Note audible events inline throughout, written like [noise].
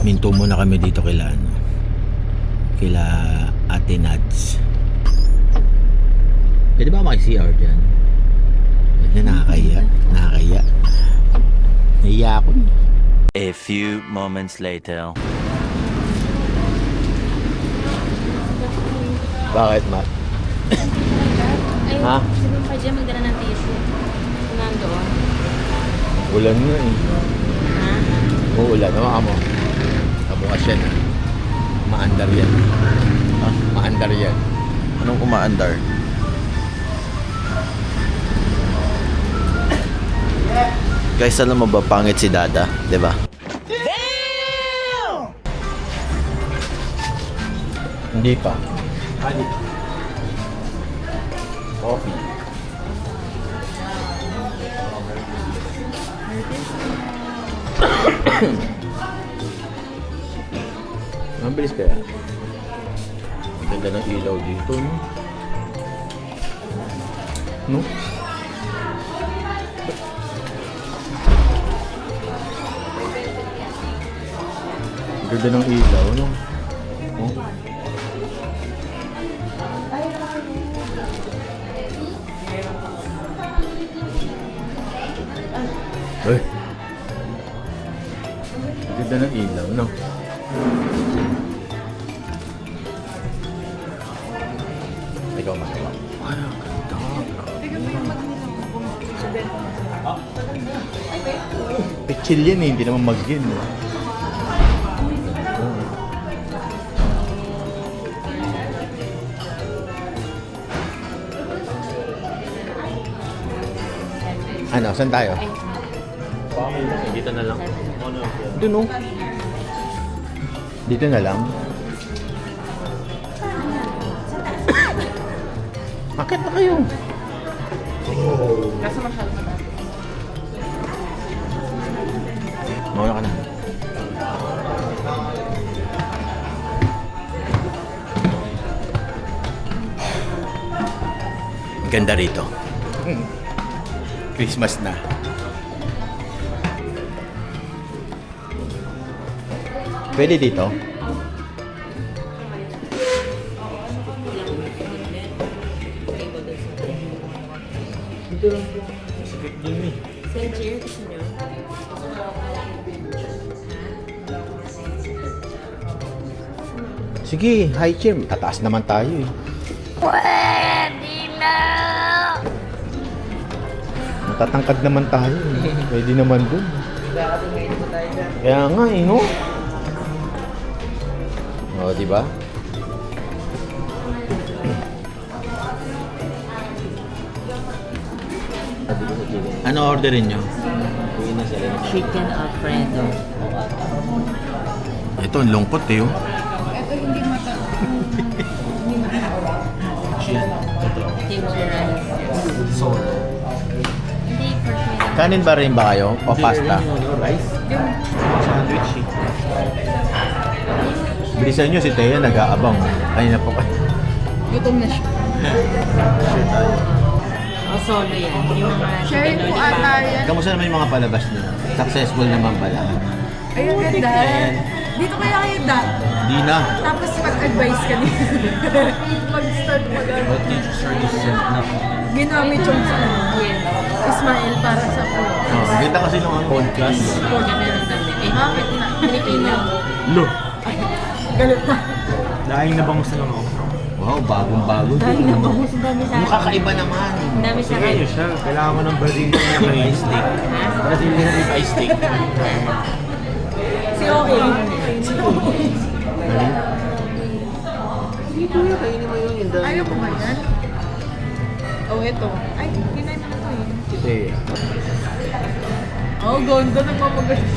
Minto muna kami dito kila ano. Kila Ate Nads. Pwede ba maki-CR dyan? Hindi, nakakaya. Nakakaya. Nahiya ako. A few moments later. Bakit, Matt? Ay, Ha? sabi mo pa dyan magdala ng tissue. Nandoon. Ulan nga eh. Ha? Uulan. Nawa mo. Kabukas yan. ah. Maandar yan. Ha? Maandar yan. Anong umaandar? Guys, alam mo ba pangit si Dada, 'di ba? Hindi pa. Hindi. Coffee. [coughs] Mabilis kaya? Ang ganda ng ilaw dito, no? No? Ganda ng ilaw, no? Oh. Ang Ganda ng ilaw, no? Pichil yan eh, hindi naman mag-in. Ano, saan tayo? Dito na lang. Doon oh. Dito na lang. [coughs] Bakit na kayo? Mauna ka na. Ganda rito. Christmas na. Pwede dito? Send chair, gusto Sige, high chair. Tataas naman tayo eh. Pwede na! Matatangkad naman tayo. eh. Pwede naman dun. Kaya nga eh, no? O, di ba? Ano orderin nyo? Chicken Alfredo. Ito, ang lungkot eh. Oh. Hindi, for sure. Kanin ba rin ba kayo? O pasta? Rice? Sandwich eh. Bilisan nyo si Thea nag-aabang. Kanina po kayo. Gutom na siya. O solo yan. Yung mga Sharing chicken po lollipop. ata yan. Kamusta naman yung mga palabas nyo? Successful naman pala. Ay, ang ganda. Dito kaya kayo dat. Di na. Tapos mag-advise ka niya. [laughs] Mag-start mag What teacher service na Ginamit yung sa Ismail para sa food. Oh, ganda kasi nung ano. podcast? Namin. Eh, Bakit na? Pilipino. Lo! Galit na. Daing nabangus na lang ako. Wow, bagong-bago. Dahil na bangus ang dami sa Yung kakaiba naman. Ang dami sa Sige, akin. yun siya. Kailangan mo ng Brazilian na rib steak. Brazilian na rib steak. Si Okay. [laughs] Hindi kuya, kainin mo yun. Yung Ayaw ko ba yan? Oh, ito. Ay, kinay mo na to eh. Kasi, Oh, ganda. Nagpapagalit.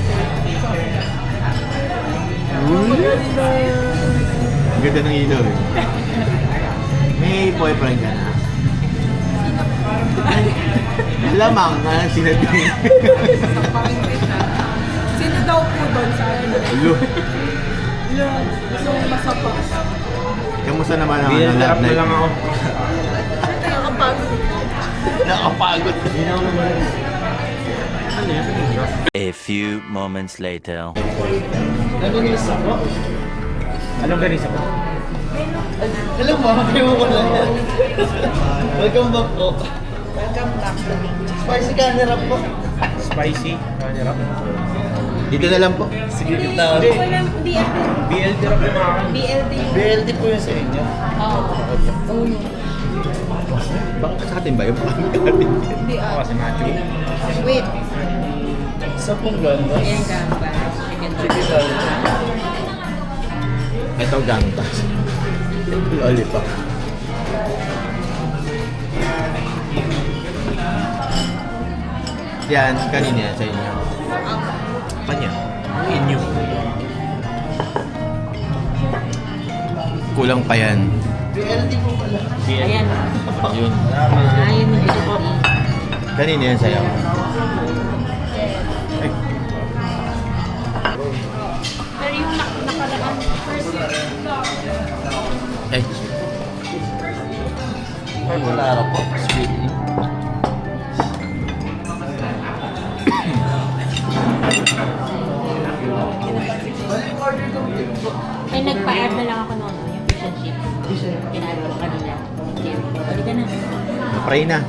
ang ganda ng ilaw eh. May boyfriend ka na. Lamang na sinabi. Sino daw po doon sa akin? Alo. Yung masapak. Kamusta naman ang ano, love na life? lang ako. Nakapagod. Ako. Ano yan? A few moments later. Anong ganisa po? Hello mo, kayo mo lang yan. Welcome back po. Welcome back. Spicy canner up po. Spicy. Ano? Dito na lang po. Sige, kita. Hindi, walang BLD. BLT rap yung mga. BLT po yun sa inyo. Oo. Oo. Baka sa atin ba yung Hindi Ako ah. kasi macho. Wait. Sa pong ganda. Ayan gamba. Chicken Ito ganda. Lollipop. Yan, kanina yan sa inyo. Kanya. Inyo. Kulang pa yan. Ayan. Yun. Ayan yung BLT. Kanina yan sa'yo. Pero yung nak nakaraan, first Ay. Ay, wala po. Pray na.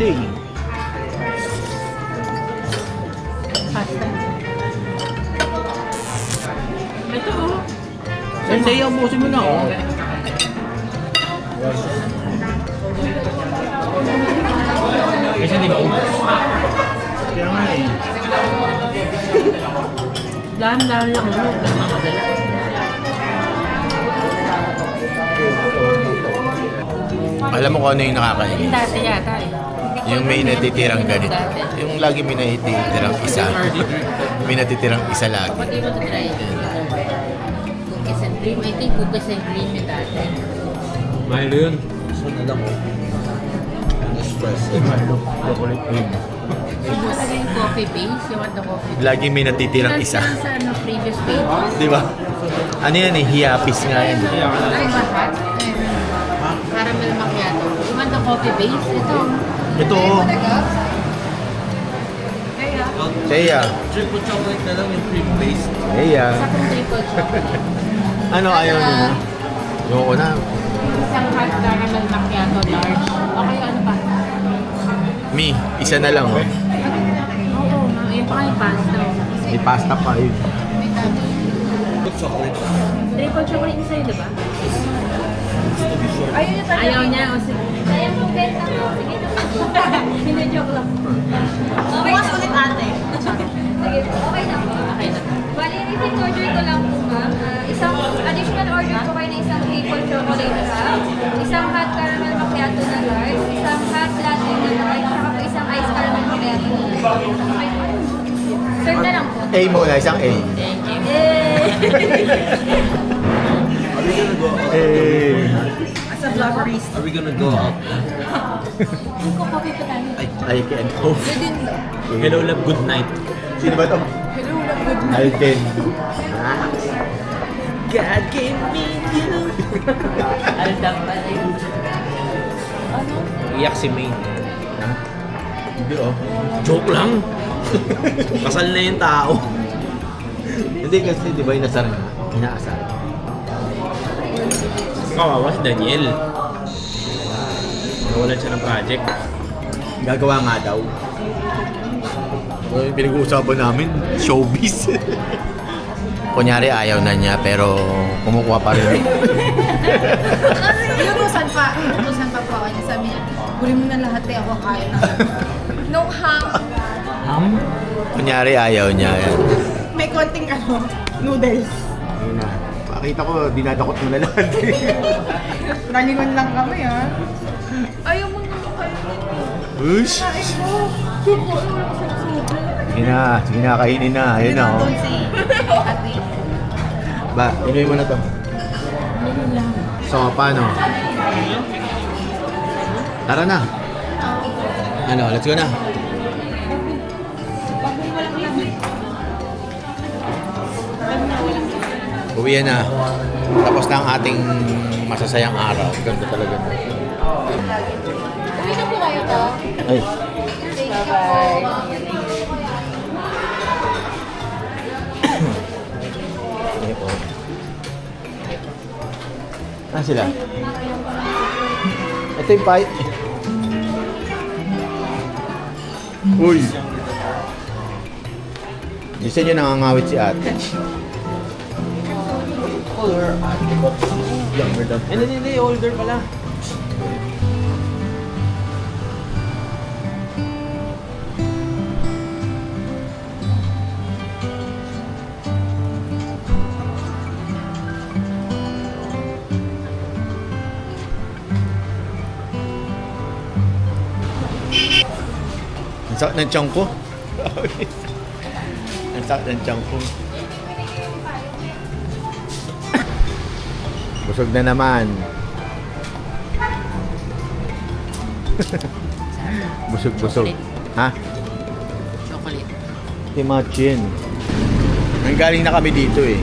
Today. Pasta. Ito oh. Sensei, ubusin mo na oh. Kasi di ba ubos? Kaya nga eh. Dahan-dahan lang mo. Mamadala. Alam mo kung ano yung Yung nakakainis? dati yata eh. Yung may natitirang ganito. Yung lagi may natitirang isa. may natitirang isa lagi. Pati mo ito try. Cookies and cream. I think cookies and cream yung dati. Milo yun. Chocolate cream. Yung coffee base. You want the coffee base? Lagi may natitirang isa. Sa ano, previous pages. Di ba? Ano yan eh, hiyapis nga yan. Ay, mahat. Caramel macchiato. You want the coffee base? Ito. Ito oh. Kaya, Seya. Triple chocolate na lang yung cream based. Kong triple chocolate. [laughs] Ano ayaw mo na? Ayoko na. Isang hot caramel macchiato large. O kaya ano pa? Mi, isa na lang oh. Oo, ma- yun pa kayo pasta. May pasta pa yun. Good chocolate. Triple chocolate yung sa'yo, diba? yung. Ayaw niya. O sige. Mo mo. Sige na. Hindi, joke lang. Bukas ulit ate. Sige, okay na po. Okay na. Bali, order ko lang po, ma'am. Ah, isang additional order ko kayo na isang maple chocolate cup, isang hot caramel macchiato na large, isang hot latte na large, saka po isang iced caramel macchiato na large. Okay. Serve na lang po. A muna, isang A. Thank you. Eh. Vloggerist. Are we gonna go out? Ko coffee pa tayo. I can hope. Hello love, good night. Sino ba to? Hello, love, good Alten. God gave me you. Aldam pa rin. Ano? Iyak si May. Hindi oh. Joke lang. Kasal na yung tao. Hindi kasi di ba yung nasar nga? Inaasar. Kawawa si Daniel. Nawalan siya ng project. Gagawa nga daw. Well, pinag-uusapan namin, showbiz. [laughs] Kunyari ayaw na niya pero kumukuha pa rin. [laughs] Inutusan pa. Inutusan pa po ako niya. Sabi niya, huli mo na lahat eh. Ako kaya na. [laughs] No ham. Ham? Kunyari ayaw niya. May konting ano, noodles. Ayun na. Pakita ko, dinadakot mo na lahat. [laughs] Nalingon lang kami ah. Ayaw mo na kayo. Ush! Sige na, sige na, kainin na. Ayun na, oh. Ba, inuwi mo na to. So, paano? Tara na. Ano, let's go na. Uwi na. Tapos na ang ating masasayang araw. Ganda talaga. Uwi na po kayo to. Ay, po. Ah, sila? Ito yung pie. Uy! Gusto nyo nangangawit si ate. Younger than Hindi, hindi, hindi. Older pala. Ang sakit ng tiyan ko. [laughs] Ang sakit ng tiyan ko. Busog na naman. busog, busog. Ha? Chocolate. Imagine. Nanggaling na kami dito eh.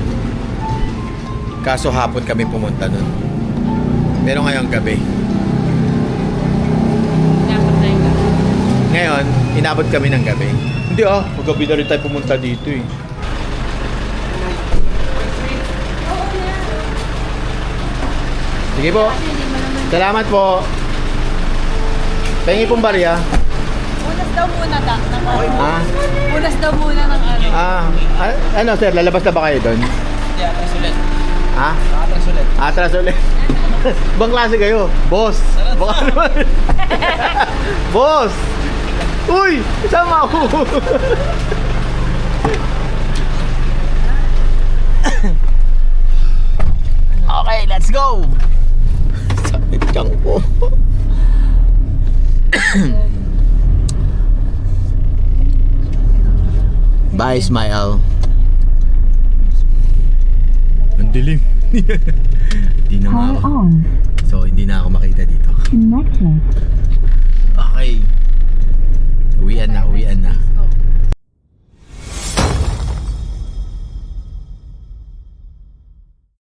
Kaso hapon kami pumunta nun. Pero ngayong gabi. Ngayon, inabot kami ng gabi. Hindi ah, magabi na rin tayo pumunta dito eh. Sige po. Salamat po. Pengi pong barya. Unas daw muna ta. Ng, Ah, unas daw muna ng ano. ah, ah, ano sir, lalabas na ba kayo doon? Hindi, atras ulit. Ha? Atras ulit. Atras ulit. [laughs] Bang klase kayo? Boss. Baka naman. [laughs] Boss. Uy, sama ako. [laughs] okay, let's go tiyan ko. [coughs] Bye, Ismael. Ang dilim. [laughs] hindi na Call ako. So, hindi na ako makita dito. Connected. Okay. Uwian na, uwian na.